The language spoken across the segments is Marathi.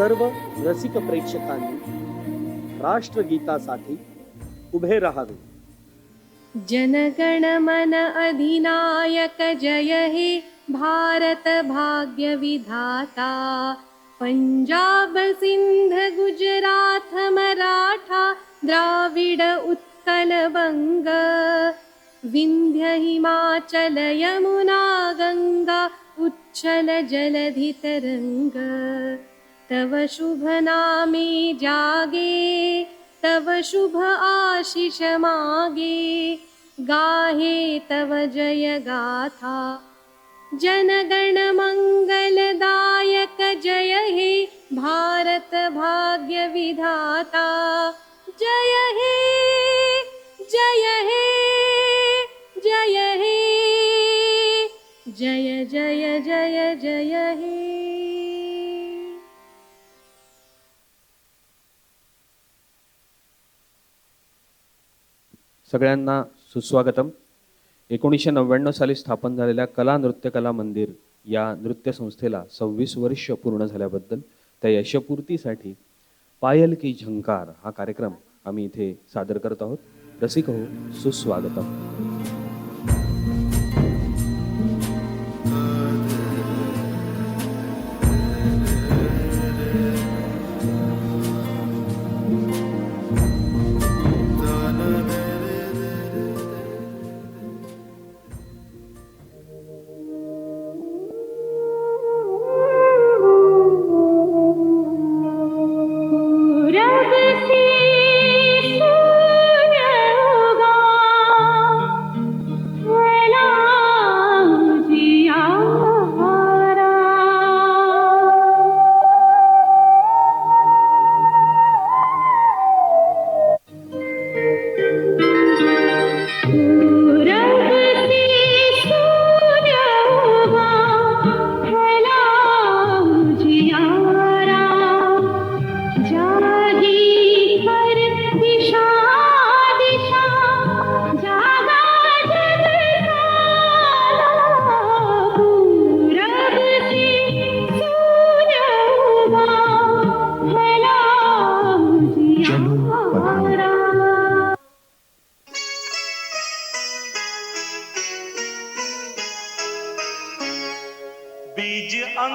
रसिक प्रेक्षकांनी राष्ट्रगीतासाठी उभे राहावे. जनगण मन अधिनायक जय हे भारत भाग्य विधाता. पंजाब सिंध गुजरात मराठा द्राविड उत्कल बंग विंध्य हिमाचल यमुना गंगा उच्छल जलधितरंग तरंग तव शुभ नामे जागे तव शुभ आशिष मागे गाहे तव जय गाथा। जनगण मंगलदायक जय हे भारत भाग्य विधाता। जय हे जय हे जय हे जय जय जय जय हे। सगळ्यांना सुस्वागतम. एकोणीसशे नव्याण्णव साली स्थापन झालेल्या कला नृत्यकला मंदिर या नृत्य संस्थेला सव्वीस वर्ष पूर्ण झाल्याबद्दल त्या यशपूर्तीसाठी पायल की झंकार हा कार्यक्रम आम्ही इथे सादर करत आहोत. रसिक हो सुस्वागतम.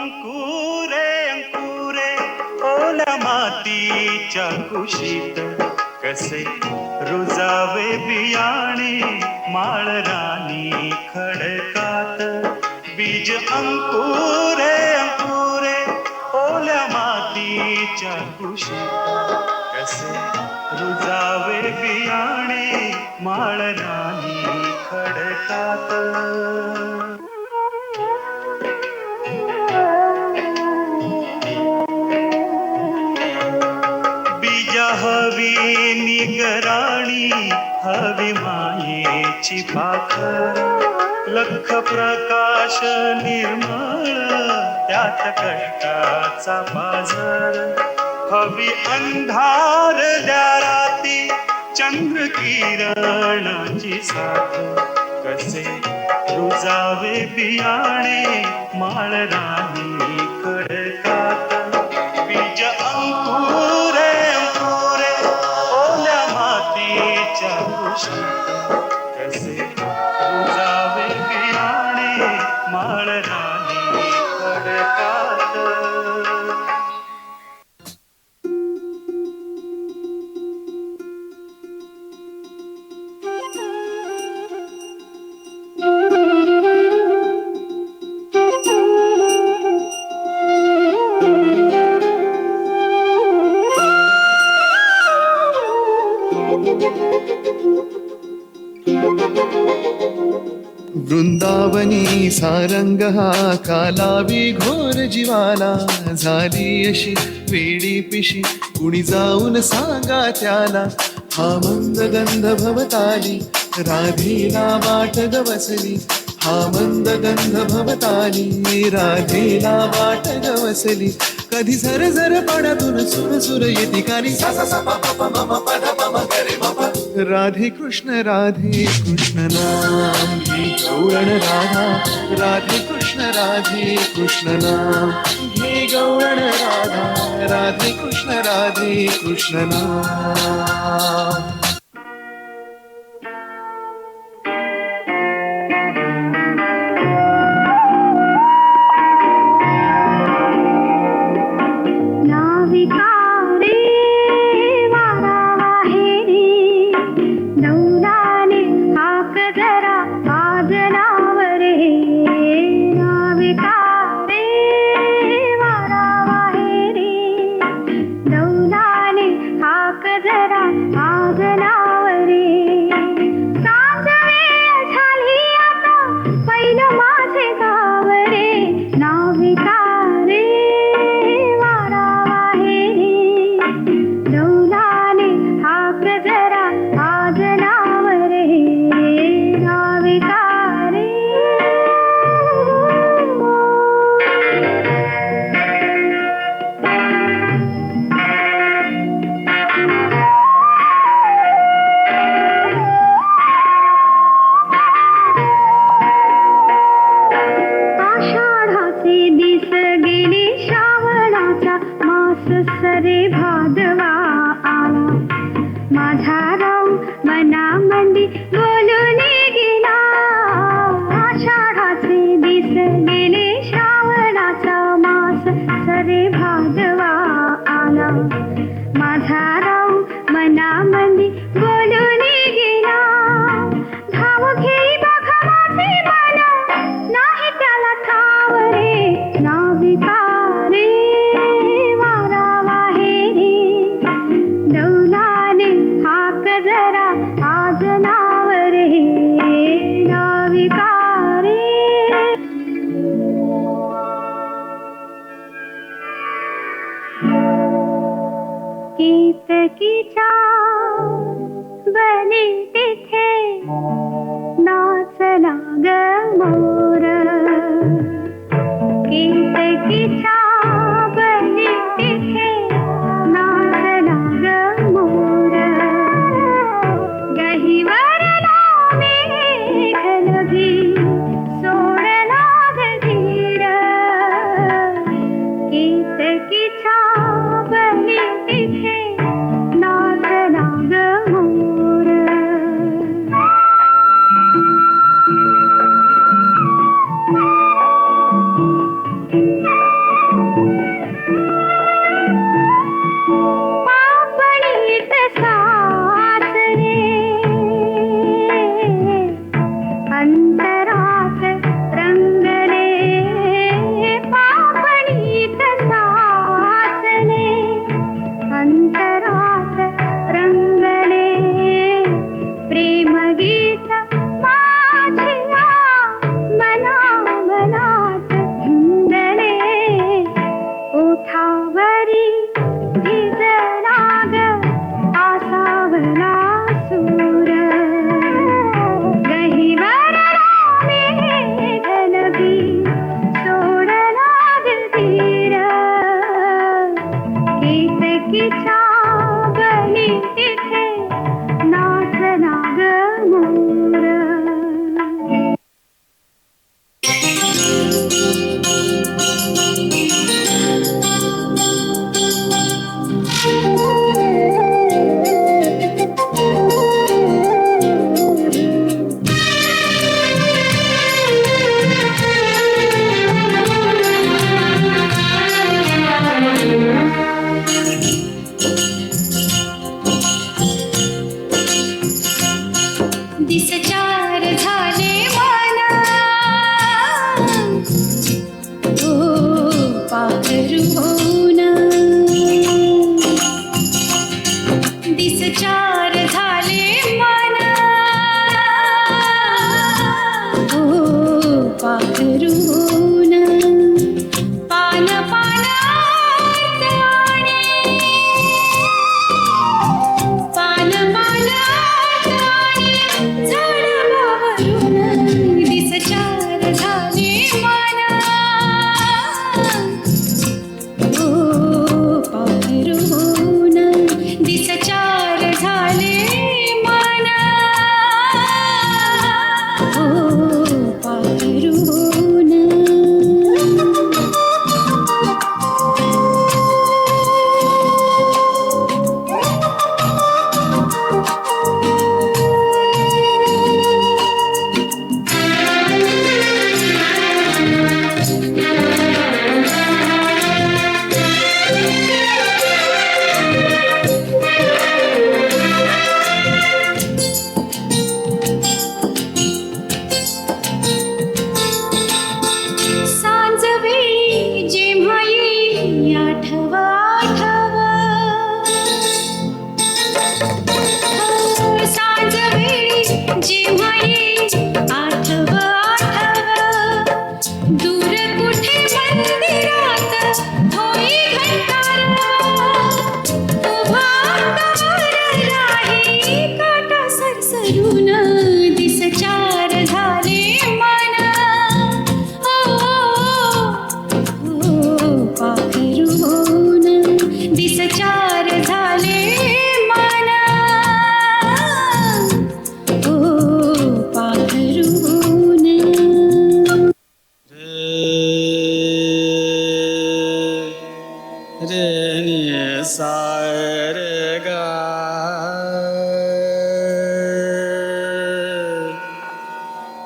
अंकुरे अंकुरे ओल्या मातीच्या कुशीत. कसे रुजावे बियाणे माळ राणी खडकात. बीज अंकुरे अंकुरे ओल्या मातीच्या कुशीत. कसे रुजावे बियाणे माळ राणी खडकात. माया हवी निगराणी हवी मायेची पाखर. लख प्रकाश निर्मळ त्यात कष्टाचा बाजार हवी अंधार द्या राती चंद्र किरणाची साथ. कसे रुजावे बियाणे माळ राणी मातीच्या कुशीत कसे वृंदावनी सारंग हा कालावी घोर जीवाला झाली अशी वेडी पिशी कुणी जाऊन सांगा त्याला हा मंद गंध भवताली राधेला वाट गवसली हा मंद गंध भवताली राधेला वाट गवसली कधी झर झर पाण्यातून सुर सुर येते कानी राधे कृष्ण राधे कृष्ण नाम. घे गौरण राधा राधे कृष्ण राधे कृष्ण नाम. घे गौरण राधा राधे कृष्ण राधे कृष्ण नाम. की छा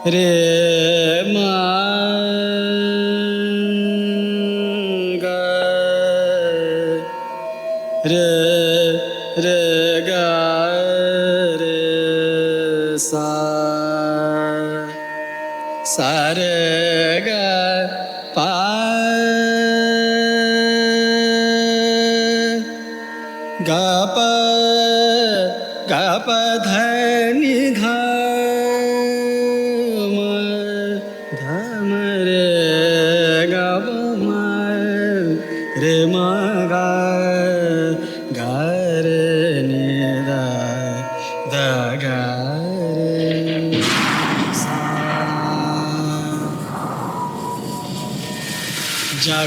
रे मा रे रे गा रे सा रे गा पा गा प गा प ध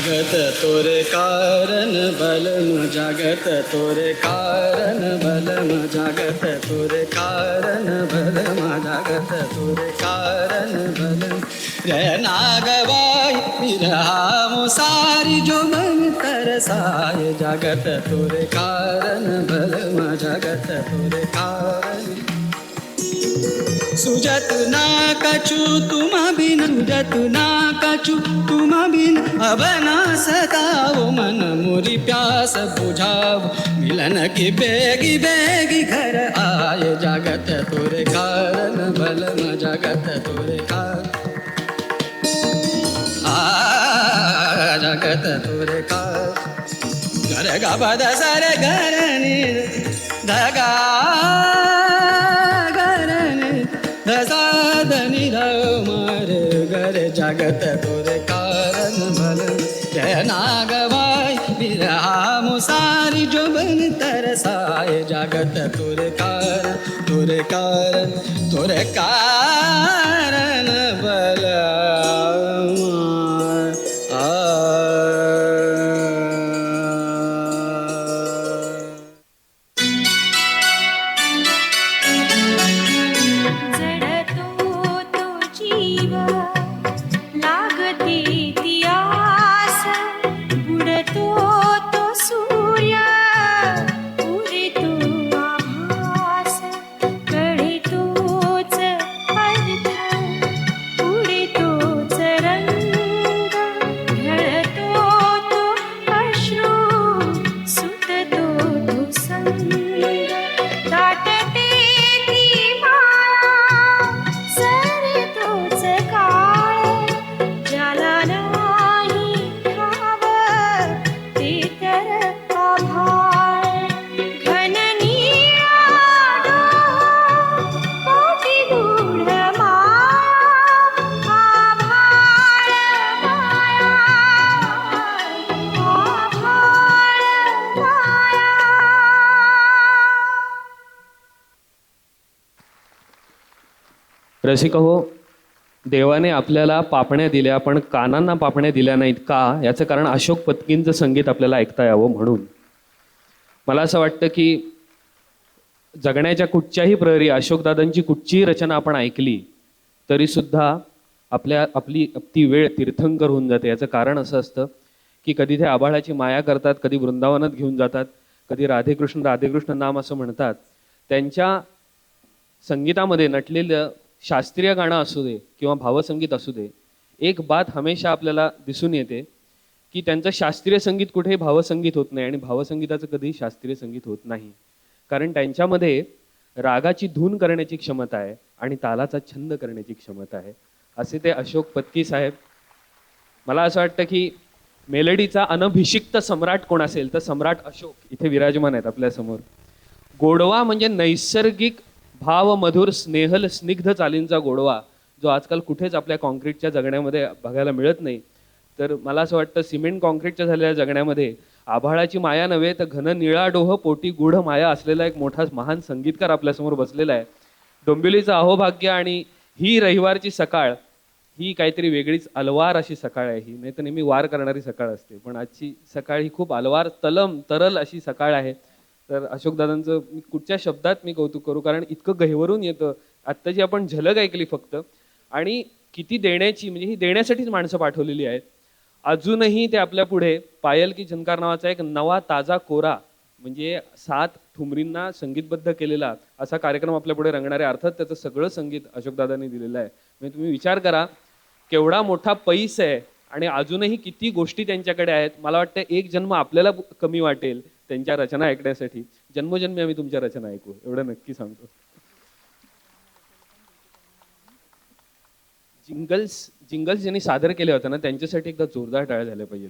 जागत तोरे कारण बलम जागत तोरे कारण बलम जागत तोरे कारण बलम जागत तोरे कारण बलम रे नागवाई विरहा मुसारी जो मन तरसाय। जागत तोरे कारण बलम जागत तोरे कारण सुजत ना कछु, तुम बिन सुजत ना कछु, तुम बिन अब ना सताओ, मन मुरी प्यास बुझाओ। मिलन की बेगी बेगी घर आए, जागत तोरे कारण, बलम जागत तोरे कारण। आ, जागत तोरे कारण। घर गा बद सर घर नि धगा। जागत तोरे कारण भल जय नागवाय विरहा मुसारी जो तरसाय जागत तुर कारण तुर कारण तुर कारण रसिक हो देवाने आपल्याला पापण्या दिल्या पण कानांना पापण्या दिल्या नाहीत का? याचं कारण अशोक पत्कींचं संगीत आपल्याला ऐकता यावं म्हणून. मला असं वाटतं की जगण्याच्या कुठच्याही प्रहरी अशोकदादांची कुठचीही रचना आपण ऐकली तरीसुद्धा आपल्या आपली ती वेळ तीर्थंकर होऊन जाते. याचं कारण असं असतं की कधी ते आबाळाची माया करतात कधी वृंदावनात घेऊन जातात कधी राधेकृष्ण राधेकृष्ण नाम असं म्हणतात. त्यांच्या संगीतामध्ये नटलेलं शास्त्रीय गाणं असू दे किंवा भावसंगीत असू दे एक बात हमेशा आपल्याला दिसून येते की त्यांचं शास्त्रीय संगीत कुठेही भावसंगीत होत नाही आणि भावसंगीताचं कधीही शास्त्रीय संगीत होत नाही. कारण त्यांच्यामध्ये रागाची धून करण्याची क्षमता आहे आणि तालाचा छंद करण्याची क्षमता आहे. असे ते अशोक पत्की साहेब. मला असं वाटतं की मेलडीचा अनभिषिक्त सम्राट कोण असेल तर सम्राट अशोक. इथे विराजमान आहेत आपल्यासमोर. गोडवा म्हणजे नैसर्गिक भाव मधुर स्नेहल स्निग्ध चालींचा गोडवा जो आजकाल कुठेच आपल्या कॉन्क्रीटच्या जगण्यामध्ये बघायला मिळत नाही. तर मला असं वाटतं सिमेंट कॉन्क्रीटच्या झालेल्या जगण्यामध्ये आभाळाची माया नव्हे तर घन निळा डोह पोटी गूढ माया असलेला एक मोठा महान संगीतकार आपल्यासमोर बसलेला आहे. डोंबिवलीचं अहोभाग्य आणि ही रविवारची सकाळ ही काहीतरी वेगळीच अलवार अशी सकाळ आहे ही. नाही तर नेहमी वार करणारी सकाळ असते. पण आजची सकाळ ही खूप अलवार तलम तरल अशी सकाळ आहे. तर अशोकदादांचं मी कुठच्या शब्दात मी कौतुक करू? कारण इतकं गहिवरून येतं. आत्ताची आपण झलक ऐकली फक्त आणि किती देण्याची म्हणजे ही देण्यासाठीच माणसं पाठवलेली आहेत. अजूनही ते आपल्या पुढे पायल की झनकार नावाचा एक नवा ताजा कोरा म्हणजे सात ठुमरींना संगीतबद्ध केलेला असा कार्यक्रम आपल्या पुढे रंगणार. आहे अर्थात त्याचं सगळं संगीत अशोकदादांनी दिलेलं आहे. म्हणजे तुम्ही विचार करा केवढा मोठा पैस आहे आणि अजूनही किती गोष्टी त्यांच्याकडे आहेत. मला वाटतं एक जन्म आपल्याला कमी वाटेल. त्यांच्या रचना ऐकण्यासाठी. जन्मोजन्मी आम्ही तुमच्या रचना ऐकू. एवढं नक्की सांगतो. जिंगल्स जिंगल्स ज्यांनी सादर केले होते ना त्यांच्यासाठी एकदा जोरदार टाळ्या झाल्या पाहिजेत.